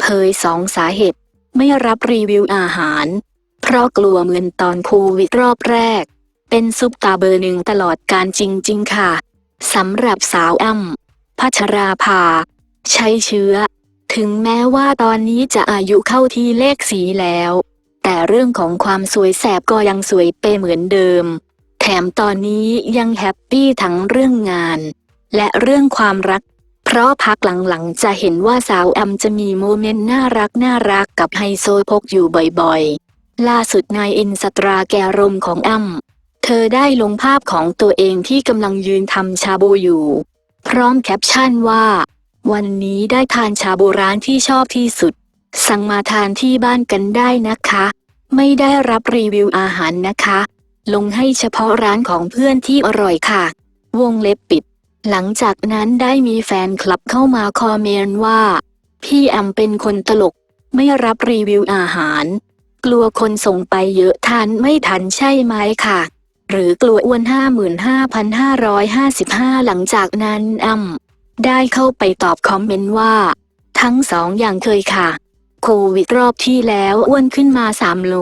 เผยสองสาเหตุ ไม่รับรีวิวอาหาร เพราะกลัวเหมือนตอนโควิดรอบแรก เป็นซุปตาเบอร์หนึ่งตลอดการจริง ๆ ค่ะสำหรับสาวอ้ำพัชราภา ใช้เชื้อ ถึงแม้ว่าตอนนี้จะอายุเข้าที่เลขสีแล้ว แต่เรื่องของความสวยแสบก็ยังสวยเปเหมือนเดิม แถมตอนนี้ยังแฮปปี้ทั้งเรื่องงาน และเรื่องความรัก เพราะพักหลังๆ จะเห็นว่าสาวแอมจะมีโมเมนต์น่ารักน่ารักกับไฮโซโพกอยู่บ่อยๆ ล่าสุดในอินสตราแกรมของแอม เธอได้ลงภาพของตัวเองที่กำลังยืนทำชาบูอยู่ พร้อมแคปชั่นว่า วันนี้ได้ทานชาบูร้านที่ชอบที่สุด สั่งมาทานที่บ้านกันได้นะคะ ไม่ได้รับรีวิวอาหารนะคะ ลงให้เฉพาะร้านของเพื่อนที่อร่อยค่ะ วงเล็บปิด หลังจากนั้นได้มีแฟนคลับเข้ามาคอมเมนต์ว่า พี่แอมเป็นคนตลก ไม่รับรีวิวอาหาร กลัวคนส่งไปเยอะทานไม่ทันใช่ไหมค่ะ หรือกลัวอ้วน55,555 หลังจากนั้นแอมได้เข้าไปตอบคอมเมนต์ว่า ทั้งสองอย่างเคยค่ะ โควิดรอบที่แล้วอ้วนขึ้นมา3โล